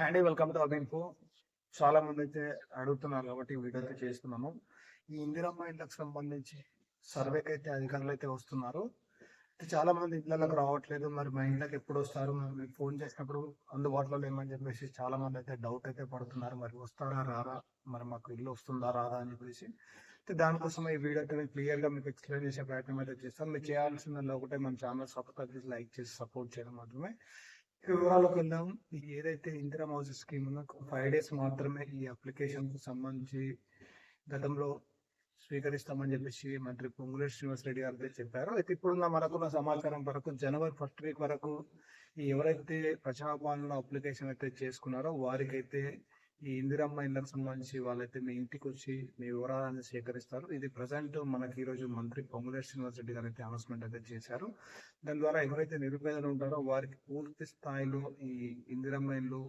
Handy welcome to అబిన్ఫో చాలా మంది అయితే అడుగుతున్నారు కాబట్టి వీడియో అయితే చేస్తున్నాము ఈ ఇందిరమ్మ ఇళ్ళకి సంబంధించి సర్వేకి అయితే అధికారులు అయితే వస్తున్నారు. చాలా మంది ఇళ్ళకి రావట్లేదు. మరి మా ఇంట్లోకి ఎప్పుడు వస్తారు? మరి ఫోన్ చేసినప్పుడు అందుబాటులో లేమని చెప్పేసి చాలా మంది అయితే డౌట్ అయితే పడుతున్నారు. మరి వస్తారా రారా? మరి మాకు ఇల్లు వస్తుందా రాదా అని చెప్పేసి. అయితే దానికోసం ఈ వీడియో అయితే క్లియర్గా మీకు ఎక్స్ప్లెయిన్ చేసే ప్రయత్నం అయితే చేస్తాను. మీరు చేయాల్సిందల్లా ఒకటే మన ఛానల్ సబ్స్క్రైబ్ చేసి లైక్ చేసి సపోర్ట్ చేయడం మాత్రమే. వివరాలకు వెళ్దాం ఏదైతే ఇందిరా హౌస్ స్కీమ్ ఉందో ఫైవ్ డేస్ మాత్రమే ఈ అప్లికేషన్కు సంబంధించి గతంలో స్వీకరిస్తామని చెప్పేసి మంత్రి పొంగులేటి శ్రీనివాస్ రెడ్డి గారు అయితే చెప్పారు. అయితే ఇప్పుడున్న మనకున్న సమాచారం వరకు జనవరి ఫస్ట్ వీక్ వరకు ఎవరైతే ప్రజాపాలన అప్లికేషన్ అయితే చేసుకున్నారో వారికైతే ఈ ఇందిరమ్మ ఇళ్ళకు సంబంధించి వాళ్ళైతే మీ ఇంటికి వచ్చి మీ వివరాలను సేకరిస్తారు. ఇది ప్రజెంట్ మనకి ఈ రోజు మంత్రి పొంగులేటి శ్రీనివాస్ రెడ్డి గారు అయితే అనౌన్స్మెంట్ అయితే చేశారు. దాని ద్వారా ఎవరైతే నిరుపేదలు ఉంటారో వారికి పూర్తి స్థాయిలో ఈ ఇందిరమ్మ ఇల్లు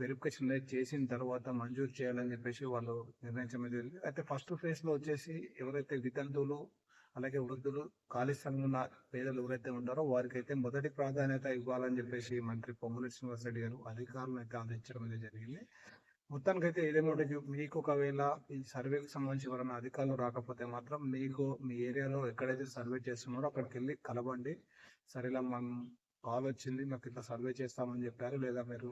వెరిఫికేషన్ అనేది చేసిన తర్వాత మంజూరు చేయాలని చెప్పేసి వాళ్ళు నిర్ణయించడం జరిగింది. అయితే ఫస్ట్ ఫేజ్లో వచ్చేసి ఎవరైతే వితంతువులు అలాగే వృద్ధులు ఖాళీ స్థలంలో ఉన్న పేదలు ఎవరైతే ఉంటారో వారికి అయితే మొదటి ప్రాధాన్యత ఇవ్వాలని చెప్పేసి మంత్రి పొంగులేటి శ్రీనివాస్ రెడ్డి గారు అధికారులను అయితే అందించడం అయితే జరిగింది. మొత్తానికి అయితే ఏదేమంటే మీకు ఒకవేళ ఈ సర్వేకి సంబంధించి ఎవరైనా అధికారులు రాకపోతే మాత్రం మీకు మీ ఏరియాలో ఎక్కడైతే సర్వే చేస్తున్నారో అక్కడికి వెళ్ళి కలవండి. సరేలా మనం కాల్ వచ్చింది మాకు ఇట్లా సర్వే చేస్తామని చెప్పారు. లేదా మీరు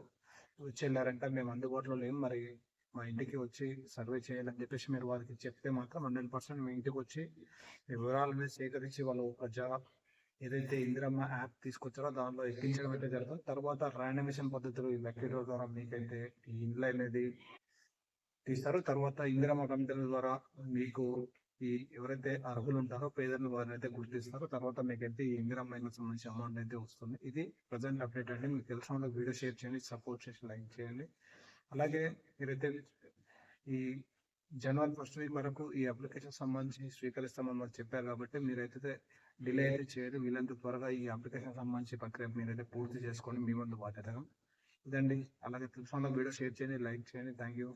వచ్చి వెళ్ళారంటే మేము అందుబాటులో లేము. మరి మా ఇంటికి వచ్చి సర్వే చేయాలని చెప్పేసి మీరు వారికి చెప్తే మాత్రం హండ్రెడ్ పర్సెంట్ మీ ఇంటికి వచ్చి మీ వివరాలని సేకరించి వాళ్ళు ఒక జాబ్ ఏదైతే ఇందిరమ్మ యాప్ తీసుకొచ్చారో దానిలో ఎక్కించడం అయితే జరుగుతుంది. తర్వాత ర్యాండమేషన్ పద్ధతులు ఈ లక్కీ ద్వారా మీకైతే ఈ ఇండ్లు అనేది తీస్తారు. తర్వాత ఇందిరమ్మ కమిటీల ద్వారా మీకు ఈ ఎవరైతే అర్హులు ఉంటారో పేదలను వారిని అయితే గుర్తిస్తారో. తర్వాత మీకైతే ఈ ఇందిరమ్మ ఇళ్ళకి సంబంధించిన అమౌంట్ అయితే వస్తుంది. ఇది ప్రజెంట్ అప్డేట్ అండి. మీకు తెలిసిన వాళ్ళకి వీడియో షేర్ చేయండి సపోర్ట్ చేసి లైక్ చేయండి. అలాగే మీరైతే ఈ జనవరి ఫస్ట్ వీక్ వరకు ఈ అప్లికేషన్ సంబంధించి స్వీకరిస్తామని మాకు చెప్పారు కాబట్టి మీరైతే డిలే అయితే చేయరు. వీళ్ళంత త్వరగా ఈ అప్లికేషన్ సంబంధించి ప్రక్రియ మీరైతే పూర్తి చేసుకొని మీ ముందు బాధ్యతగా ఇదండి. అలాగే తెలుసు వీడియో షేర్ చేయండి లైక్ చేయండి. Thank you